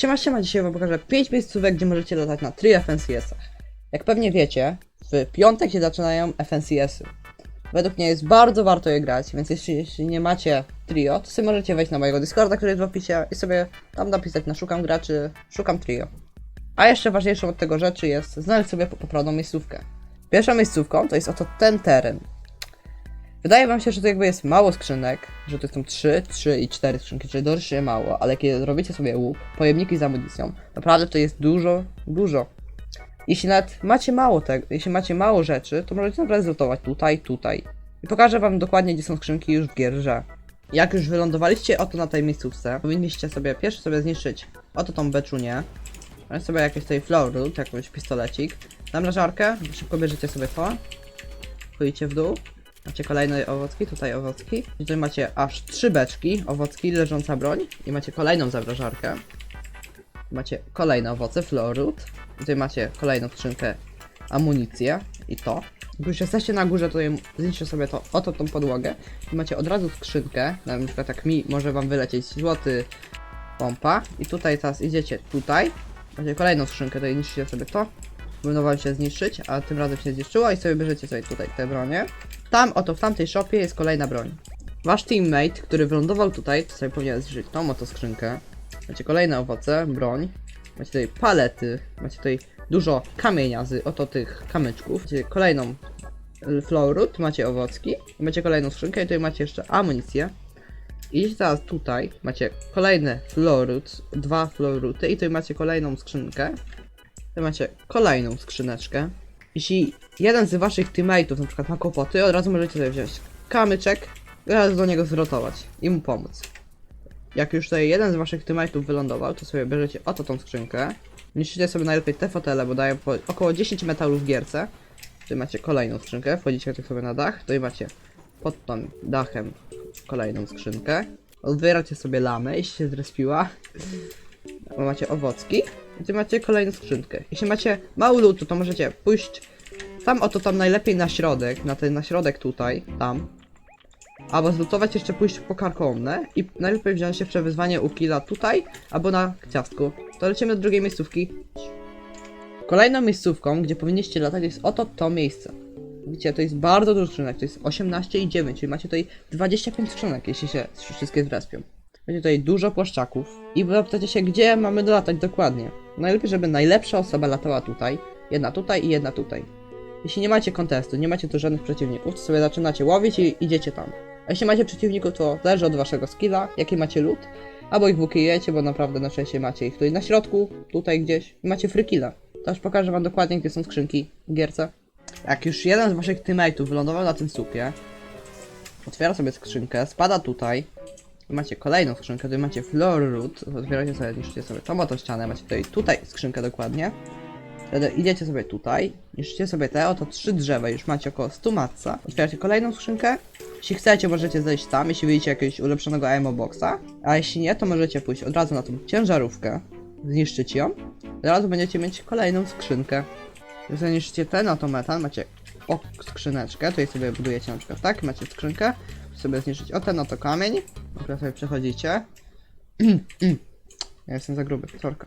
Siema, siema, dzisiaj wam pokażę 5 miejscówek, gdzie możecie latać na 3 FNCS-ach. Jak pewnie wiecie, w piątek się zaczynają FNCS-y. Według mnie jest bardzo warto je grać, więc jeśli, jeśli nie macie trio, to sobie możecie wejść na mojego Discorda, który jest w opisie i sobie tam napisać na szukam graczy, szukam trio. A jeszcze ważniejszą od tego rzeczy jest znaleźć sobie poprawną miejscówkę. Pierwszą miejscówką to jest oto ten teren. Wydaje wam się, że to jakby jest mało skrzynek, że to są 3, 3 i 4 skrzynki, czyli dosyć mało, ale kiedy robicie sobie łuk, pojemniki z amunicją, naprawdę to jest dużo, dużo. Jeśli nawet macie mało tego, jeśli macie mało rzeczy, to możecie naprawdę zlutować tutaj, tutaj. I pokażę wam dokładnie, gdzie są skrzynki już w gierze. Jak już wylądowaliście oto na tej miejscówce, powinniście sobie pierwszy sobie zniszczyć oto tą beczunię. Weź sobie jakieś tutaj floor root, jakąś pistolecik. Zamrażarkę, szybko bierzecie sobie to. Wchodzicie w dół. Macie kolejne owocki, tutaj owocki. I tutaj macie aż trzy beczki, owocki, leżąca broń. I macie kolejną zamrażarkę. Macie kolejne owoce, florut. I tutaj macie kolejną skrzynkę, amunicję i to. Jak już jesteście na górze, to zniszczcie sobie to, oto tą podłogę. I macie od razu skrzynkę, na przykład jak mi może wam wylecieć złoty pompa. I tutaj teraz idziecie tutaj. Macie kolejną skrzynkę, tutaj niszczycie sobie to. Będą wam się zniszczyć, a tym razem się zniszczyło i sobie bierzecie sobie tutaj te bronie. Tam, oto w tamtej shopie jest kolejna broń. Wasz teammate, który wylądował tutaj, to sobie powinien zniszczyć tą oto skrzynkę. Macie kolejne owoce, broń. Macie tutaj palety, macie tutaj dużo kamienia z oto tych kamyczków. Macie kolejną l- florut, macie owocki. Macie kolejną skrzynkę i tutaj macie jeszcze amunicję. Idziecie teraz tutaj, macie kolejne florut, dwa floruty i tutaj macie kolejną skrzynkę. Tutaj macie kolejną skrzyneczkę. Jeśli jeden z waszych teammateów na przykład ma kłopoty, od razu możecie sobie wziąć kamyczek od razu do niego zrotować i mu pomóc. Jak już tutaj jeden z waszych teammateów wylądował, to sobie bierzecie oto tą skrzynkę. Niszczycie sobie najlepiej te fotele, bo dają około 10 metalów w gierce. Tutaj macie kolejną skrzynkę, wchodzicie tak sobie na dach, tutaj macie pod tym dachem kolejną skrzynkę. Otwieracie sobie lamę, jeśli się zrespiła. Macie owocki. Tu macie kolejną skrzynkę. Jeśli macie mało lutu, to możecie pójść tam oto tam najlepiej na środek, na ten na środek tutaj, tam. Albo zlutować jeszcze pójść po karkołomne i najlepiej wziąć jeszcze wyzwanie u killa tutaj, albo na ciastku. To lecimy do drugiej miejscówki. Kolejną miejscówką, gdzie powinniście latać jest oto to miejsce. Widzicie, to jest bardzo dużo skrzynek, to jest 18 i 9, czyli macie tutaj 25 skrzynek, jeśli się wszystkie zrespią. Będzie tutaj dużo płaszczaków. I zapytacie się, gdzie mamy dolatać dokładnie. Najlepiej, żeby najlepsza osoba latała tutaj, jedna tutaj i jedna tutaj. Jeśli nie macie kontestu, nie macie tu żadnych przeciwników, to sobie zaczynacie łowić i idziecie tam. A jeśli macie przeciwników, to zależy od waszego skilla, jaki macie lód, albo ich wykijecie, bo naprawdę na szczęście macie ich tutaj na środku, tutaj gdzieś i macie frykilla. To już pokażę wam dokładnie, gdzie są skrzynki w gierce. Jak już jeden z waszych teammateów wylądował na tym słupie, otwiera sobie skrzynkę, spada tutaj, macie kolejną skrzynkę, tutaj macie floor root, otwieracie sobie, niszczycie sobie tą oto ścianę, macie tutaj, tutaj skrzynkę dokładnie. Wtedy idziecie sobie tutaj, niszczycie sobie te oto trzy drzewa, już macie około 100 matca. Otwieracie kolejną skrzynkę. Jeśli chcecie, możecie zejść tam, jeśli widzicie jakiegoś ulepszonego ammo boxa. A jeśli nie, to możecie pójść od razu na tą ciężarówkę, zniszczyć ją. Od będziecie mieć kolejną skrzynkę. Jeżeli niszczycie ten oto metal, macie o skrzyneczkę, tutaj sobie budujecie na przykład tak, macie skrzynkę, sobie zniszczyć o ten oto kamień. Dobra, sobie przechodzicie. Ja jestem za gruby, sorka.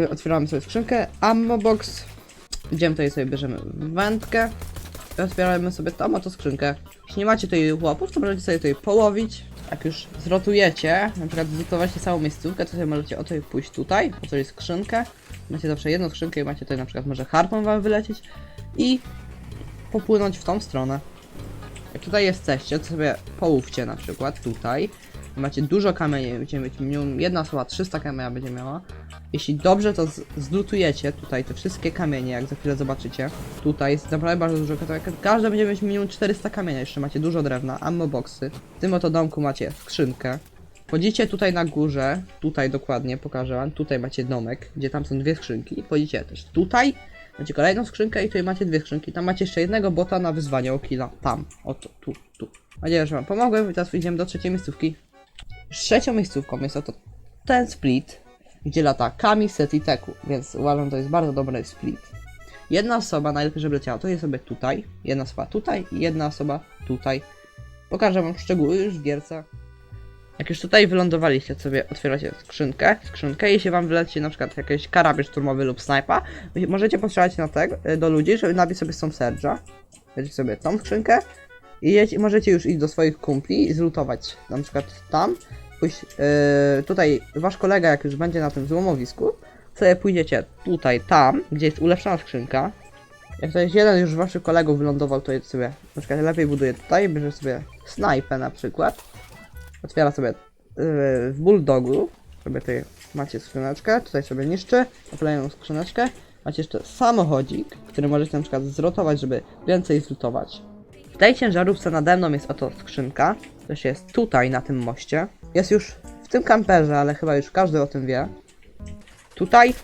Yy, otwieramy sobie skrzynkę, ammo box. Idziemy tutaj sobie bierzemy wędkę. I otwieramy sobie tam oto skrzynkę. Jeśli nie macie tutaj łapów, to możecie sobie tutaj połowić. Jak już zrotujecie, na przykład zlutowacie całą miejscówkę, to sobie możecie o tutaj pójść tutaj, po jest skrzynkę. Macie zawsze jedną skrzynkę i macie tutaj na przykład może harpą wam wylecieć i popłynąć w tą stronę. Jak tutaj jesteście, to sobie połówcie na przykład tutaj. Macie dużo kamieni, będziecie mieć minimum jedna osoba 300 kamienia będzie miała. Jeśli dobrze to zlutujecie tutaj te wszystkie kamienie, jak za chwilę zobaczycie. Tutaj jest naprawdę bardzo dużo. Każdy będzie mieć minimum 400 kamienia, jeszcze macie dużo drewna, ammo boxy. W tym oto domku macie skrzynkę. Wchodzicie tutaj na górze, tutaj dokładnie pokażę wam, tutaj macie domek, gdzie tam są dwie skrzynki. Wchodzicie też tutaj, macie kolejną skrzynkę i tutaj macie dwie skrzynki. Tam macie jeszcze jednego bota na wyzwanie o killa. Tam, oto, tu, tu. Mam nadzieję, że wam pomogłem i teraz idziemy do trzeciej miejscówki. Trzecią miejscówką jest oto ten split, gdzie lata Kami, Set i Teku, więc uważam, że to jest bardzo dobry split. Jedna osoba, najlepiej żeby leciała, to jest sobie tutaj, jedna osoba tutaj i jedna osoba tutaj. Pokażę wam szczegóły już w gierce. Jak już tutaj wylądowaliście, sobie otwieracie skrzynkę, skrzynkę, jeśli wam wyleci na przykład jakiś karabin szturmowy lub snajpa, możecie postrzelać na tego, do ludzi, żeby nabić sobie tą Serge'a. Weźcie sobie tą skrzynkę i możecie już iść do swoich kumpli i zlutować na przykład tam, pójść yy, tutaj, wasz kolega jak już będzie na tym złomowisku, sobie pójdziecie tutaj, tam, gdzie jest ulepszona skrzynka. Jak to jest jeden już z waszych kolegów wylądował, to jest sobie, na przykład lepiej buduje tutaj, bierze sobie snajpę na przykład, otwiera sobie yy, w bulldogu, sobie tutaj macie skrzyneczkę, tutaj sobie niszczy, kolejną skrzyneczkę, macie jeszcze samochodzik, który możecie na przykład zrotować, żeby więcej zlutować. Tej ciężarówce nade mną jest oto skrzynka, też jest tutaj na tym moście. Jest już w tym kamperze, ale chyba już każdy o tym wie. Tutaj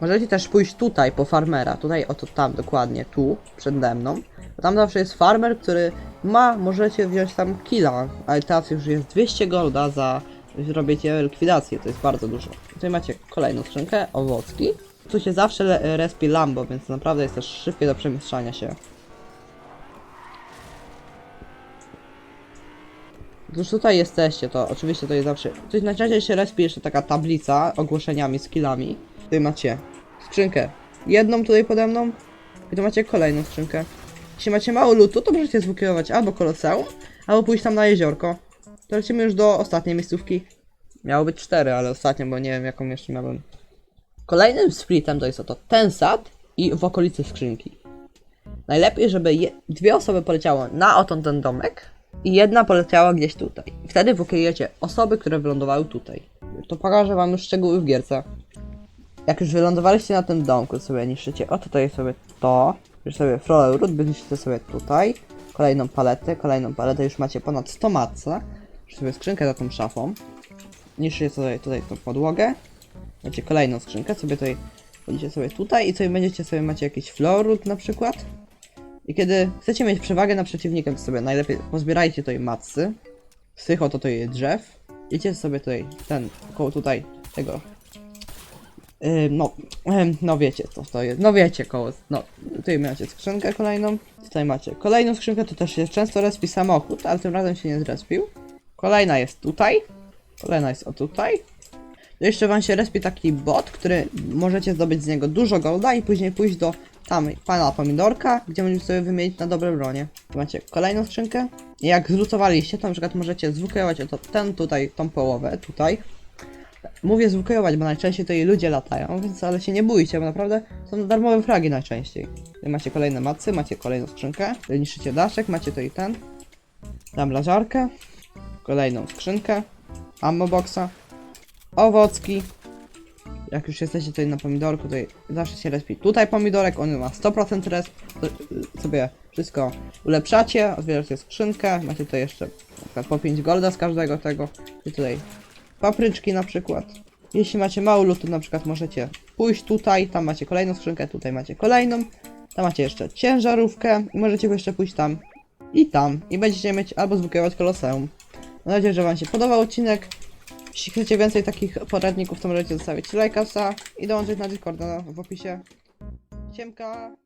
możecie też pójść tutaj po farmera, tutaj oto tam dokładnie, tu, przede mną. Tam zawsze jest farmer, który ma, możecie wziąć tam killa, ale teraz już jest 200 golda za zrobicie likwidację, to jest bardzo dużo. Tutaj macie kolejną skrzynkę, owocki. Tu się zawsze respi Lambo, więc naprawdę jest też szybkie do przemieszczania się. Już tutaj jesteście, to oczywiście to jest zawsze. Coś najczęściej się respi jeszcze taka tablica ogłoszeniami, skillami. Tutaj macie skrzynkę. Jedną tutaj pode mną. I tu macie kolejną skrzynkę. Jeśli macie mało lutu, to możecie zwykierować albo koloseum, albo pójść tam na jeziorko. To lecimy już do ostatniej miejscówki. Miało być cztery, ale ostatnią, bo nie wiem jaką jeszcze miałem. Kolejnym splitem to jest oto ten sad i w okolicy skrzynki. Najlepiej, żeby dwie osoby poleciało na oto ten domek i jedna poleciała gdzieś tutaj. Wtedy wykryjecie osoby, które wylądowały tutaj. To pokażę wam już szczegóły w gierce. Jak już wylądowaliście na tym domku, sobie niszczycie, o tutaj sobie to, już sobie Frole Root, sobie tutaj, kolejną paletę, kolejną paletę, już macie ponad 100 matca, już sobie skrzynkę za tą szafą, niszczycie sobie tutaj tą podłogę, macie kolejną skrzynkę, sobie tutaj, wchodzicie sobie tutaj i sobie będziecie sobie, macie jakiś floor root na przykład, i kiedy chcecie mieć przewagę nad przeciwnikiem, to sobie najlepiej pozbierajcie tutaj macy. Z tych oto tutaj drzew. Idziecie sobie tutaj, ten, koło tutaj, tego. Ym, no, ym, no wiecie co to jest. No wiecie koło, no. Tutaj macie skrzynkę kolejną. Tutaj macie kolejną skrzynkę, tu też się często respi samochód, ale tym razem się nie zrespił. Kolejna jest tutaj. Kolejna jest o tutaj. To jeszcze wam się respi taki bot, który możecie zdobyć z niego dużo golda i później pójść do tam pana pomidorka, gdzie możecie sobie wymienić na dobre bronie. Macie kolejną skrzynkę. I jak zlutowaliście, to na przykład możecie zwyklejować oto ten tutaj, tą połowę, tutaj. Mówię zwyklejować, bo najczęściej tutaj ludzie latają, więc ale się nie bójcie, bo naprawdę są darmowe fragi najczęściej. Macie kolejne macy, macie kolejną skrzynkę. Niszczycie daszek, macie tutaj ten. Tam lażarkę. Kolejną skrzynkę. Ammo boxa. Owocki. Jak już jesteście tutaj na pomidorku, tutaj zawsze się respi tutaj pomidorek, on ma 100% resp, y, sobie wszystko ulepszacie, otwieracie skrzynkę, macie tutaj jeszcze po 5 golda z każdego tego, i tutaj papryczki na przykład. Jeśli macie mało lutu, na przykład możecie pójść tutaj, tam macie kolejną skrzynkę, tutaj macie kolejną, tam macie jeszcze ciężarówkę i możecie jeszcze pójść tam i tam i będziecie mieć albo zwykłegować koloseum. Mam nadzieję, że wam się podobał odcinek. Jeśli chcecie więcej takich poradników, to możecie zostawić lajka i dołączyć na Discorda w opisie. Siemka!